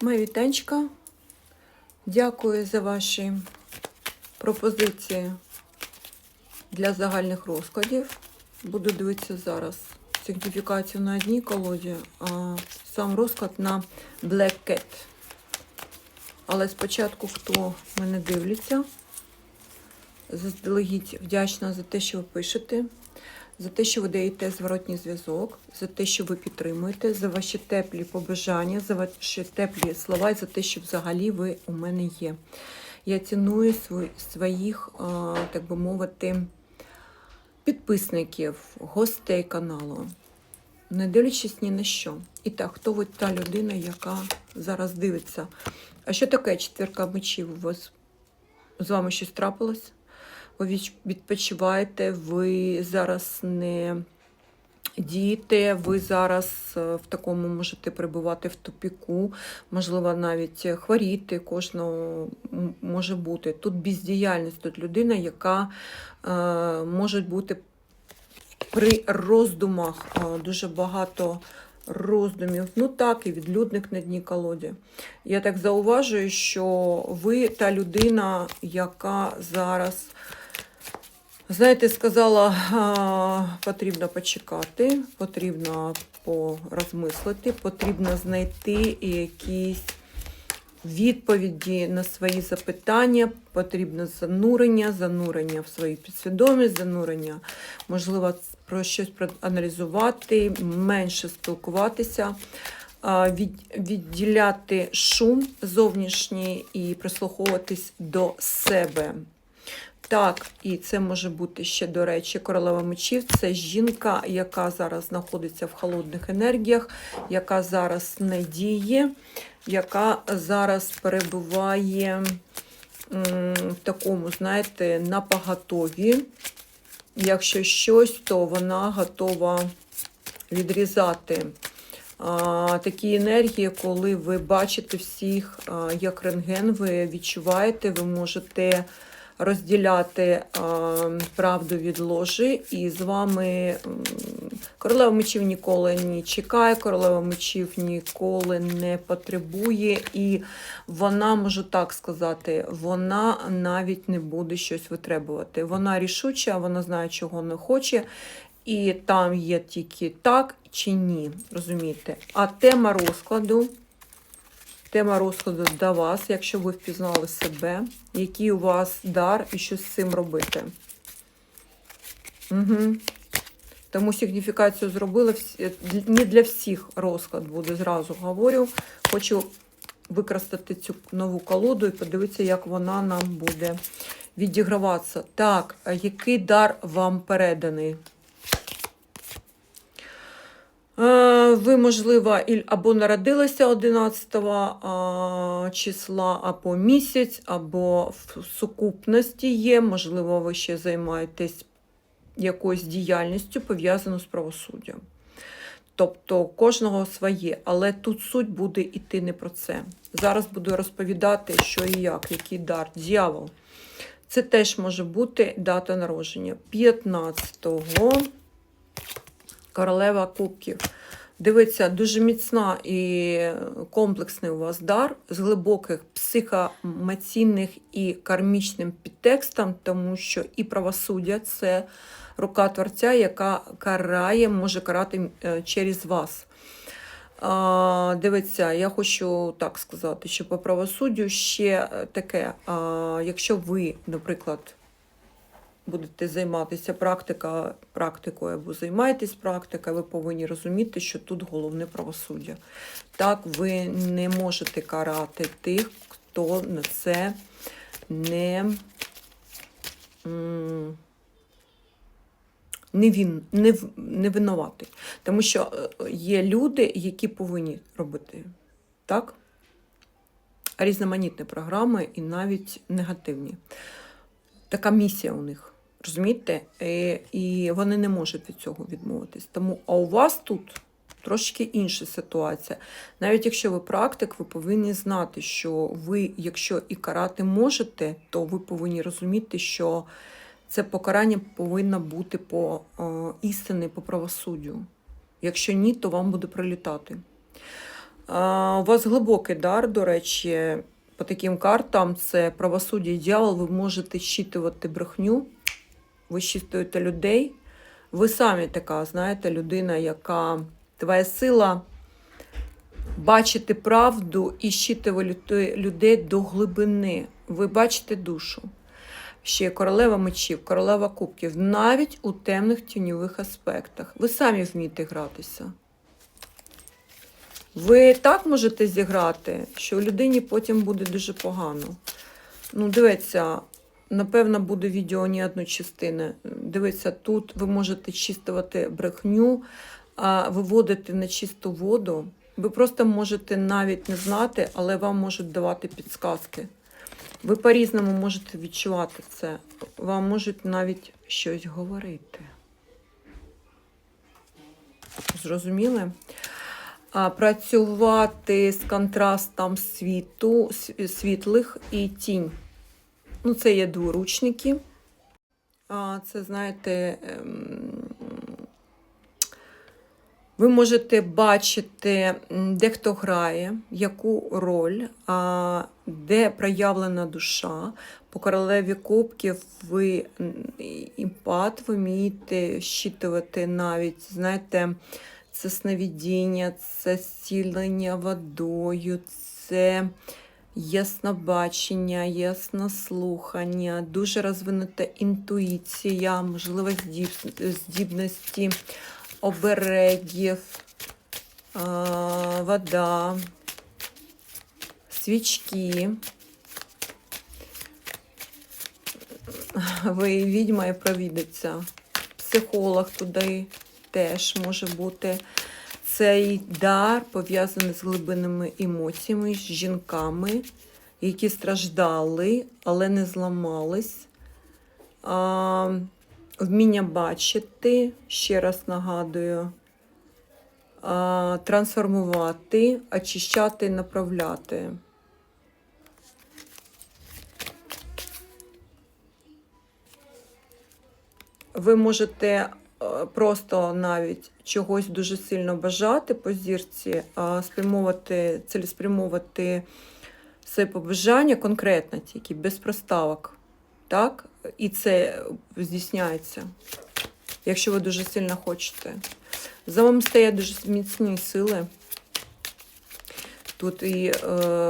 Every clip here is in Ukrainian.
Моя вітанчка. Дякую за ваші пропозиції для загальних розкладів. Буду дивитися зараз сигніфікацію на одній колоді, а сам розклад на Black Cat. Але спочатку, хто мене дивиться, заздалегідь вдячна за те, що ви пишете, за те, що ви даєте зворотній зв'язок, за те, що ви підтримуєте, за ваші теплі побажання, за ваші теплі слова і за те, що взагалі ви у мене є. Я ціную своїх, так би мовити, підписників, гостей каналу, не дивлячись ні на що. І так, хто ви та людина, яка зараз дивиться? А що таке четвірка мечів? У вас з вами щось трапилось? Відпочиваєте, ви зараз не дієте, ви зараз е, в такому можете перебувати в тупіку, можливо, навіть хворіти, кожного може бути. Тут бездіяльність, тут людина, яка е, може бути при роздумах е, дуже багато роздумів. Ну так, і відлюдник на дні колоді. Я так зауважую, що ви та людина, яка зараз, знаєте, сказала, потрібно почекати, потрібно порозмислити, потрібно знайти якісь відповіді на свої запитання, потрібно занурення, занурення в свою підсвідомість, занурення, можливо, про щось проаналізувати, менше спілкуватися, від- відділяти шум зовнішній і прислуховуватись до себе. Так, і це може бути ще, до речі, королева мечів. Це жінка, яка зараз знаходиться в холодних енергіях, яка зараз не діє, яка зараз перебуває в такому, знаєте, на поготові. Якщо щось, то вона готова відрізати. А, такі енергії, коли ви бачите всіх а, як рентген, ви відчуваєте, ви можете розділяти правду від ложі, і з вами королева мечів ніколи не чекає, королева мечів ніколи не потребує, і вона, можу так сказати, вона навіть не буде щось витребувати. Вона рішуча, вона знає, чого не хоче. І там є тільки так чи ні, розумієте? А тема розкладу, тема розкладу до вас, якщо ви впізнали себе, який у вас дар і що з цим робити. Угу. Тому сигніфікацію зробила не для всіх розклад буде, зразу говорю. Хочу використати цю нову колоду і подивитися, як вона нам буде відіграватися. Так, який дар вам переданий? Ви, можливо, або народилися 11 числа, або місяць, або в сукупності є. Можливо, ви ще займаєтесь якоюсь діяльністю, пов'язаною з правосуддям. Тобто кожного своє, але тут суть буде йти не про це. Зараз буду розповідати, що і як, який дар. Дьявол. Це теж може бути дата народження. 15-го королева кубків. Дивиться, дуже міцна і комплексний у вас дар з глибоких психоемоційних і кармічним підтекстом, тому що і правосуддя це рука творця, яка карає, може карати е, через вас. А, дивіться, я хочу так сказати, що по правосуддю ще таке, а, якщо ви, наприклад, будете займатися практика, практикою або займаєтесь практикою, ви повинні розуміти, що тут головне правосуддя. Так, ви не можете карати тих, хто на це не, не, він, не, не винуватий. Тому що е, є люди, які повинні робити так. Різноманітні програми і навіть негативні. Така місія у них. Розумієте? Е, І вони не можуть від цього відмовитись. Тому а у вас тут трошки інша ситуація. Навіть якщо ви практик, ви повинні знати, що ви, якщо і карати можете, то ви повинні розуміти, що це покарання повинно бути по е, істини, по правосуддю. Якщо ні, то вам буде прилітати. У вас глибокий дар, до речі, по таким картам це правосуддя і дьявол, ви можете щитувати брехню, ви щитуєте людей. Ви самі така, знаєте, людина, яка твоя сила бачити правду і щитувати людей до глибини. Ви бачите душу. Ще королева мечів, королева кубків, навіть у темних тіньових аспектах. Ви самі вмієте гратися. Ви так можете зіграти, що людині потім буде дуже погано. Ну, дивіться, напевно, буде відео не одну частину. Дивіться, тут ви можете чистувати брехню, виводити на чисту воду. Ви просто можете навіть не знати, але вам можуть давати підсказки. Ви по-різному можете відчувати це. Вам можуть навіть щось говорити. Зрозуміли? Працювати з контрастом світу, світлих і тінь. Ну, це є дворучники. Це, знаєте, ем, ви можете бачити, де хто грає, яку роль, де проявлена душа. По королеві кубків ви імпат, вмієте щитувати навіть, знаєте, це сновидіння, це зцілення водою, це яснобачення, яснослухання, дуже розвинута інтуїція, можливо, здібності оберегів, вода, свічки. Ви відьма і провідиця. Психолог туди теж може бути. Цей дар пов'язаний з глибинними емоціями, з жінками, які страждали, але не зламались. А, вміння бачити, ще раз нагадую, а, трансформувати, очищати направляти. Ви можете просто навіть чогось дуже сильно бажати по зірці, а спрямовувати, цілеспрямовувати своє побажання конкретно тільки, без проставок. Так? І це здійсняється, якщо ви дуже сильно хочете. За вами стоять дуже міцні сили. Тут і е,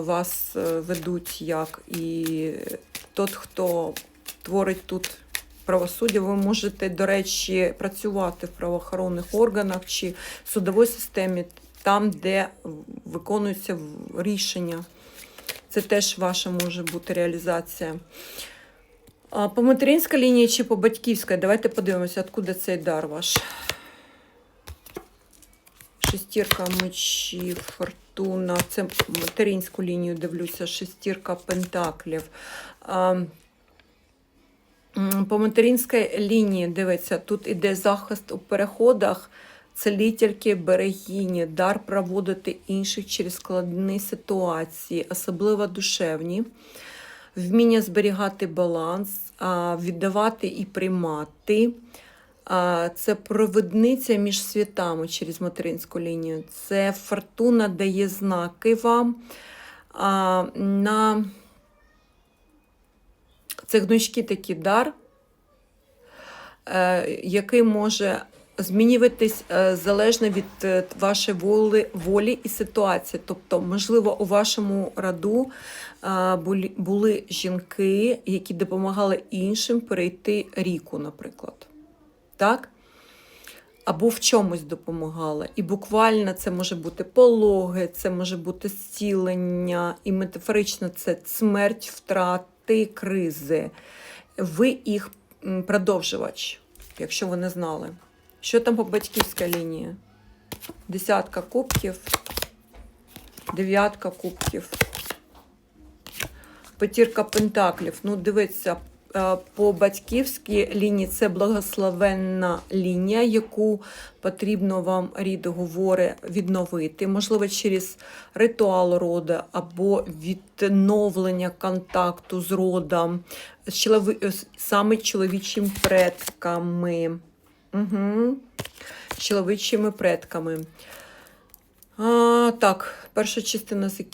вас е, ведуть як і тот, хто творить тут правосуддя. Ви можете, до речі, працювати в правоохоронних органах чи в судовій системі, там, де виконуються рішення. Це теж ваша може бути реалізація. По материнській лінії чи по батьківській? Давайте подивимося, откуда цей дар ваш. Шестірка мечів, фортуна. Це материнську лінію дивлюся, шестірка пентаклів. По материнській лінії дивиться, тут іде захист у переходах, целительки, берегині, дар проводити інших через складні ситуації, особливо душевні, вміння зберігати баланс, віддавати і приймати. Це провідниця між світами через материнську лінію. Це фортуна дає знаки вам. На... Це гнучкий такий дар, е, який може змінюватись е, залежно від е, вашої волі, волі і ситуації. Тобто, можливо, у вашому роду були, жінки, які допомагали іншим перейти ріку, наприклад. Так? Або в чомусь допомагала. І буквально це може бути пологи, це може бути зцілення, і метафорично це смерть, втрати, кризи. Ви їх продовжувач, якщо ви не знали. Що там по батьківській лінії? Десятка кубків, дев'ятка кубків, п'ятірка пентаклів. Ну, дивіться, по батьківській лінії це благословенна лінія, яку потрібно вам рід говорить відновити. Можливо, через ритуал роду або відновлення контакту з родом, з саме чоловічими предками. Угу. Чоловічими предками. А, так, перша частина закінчена.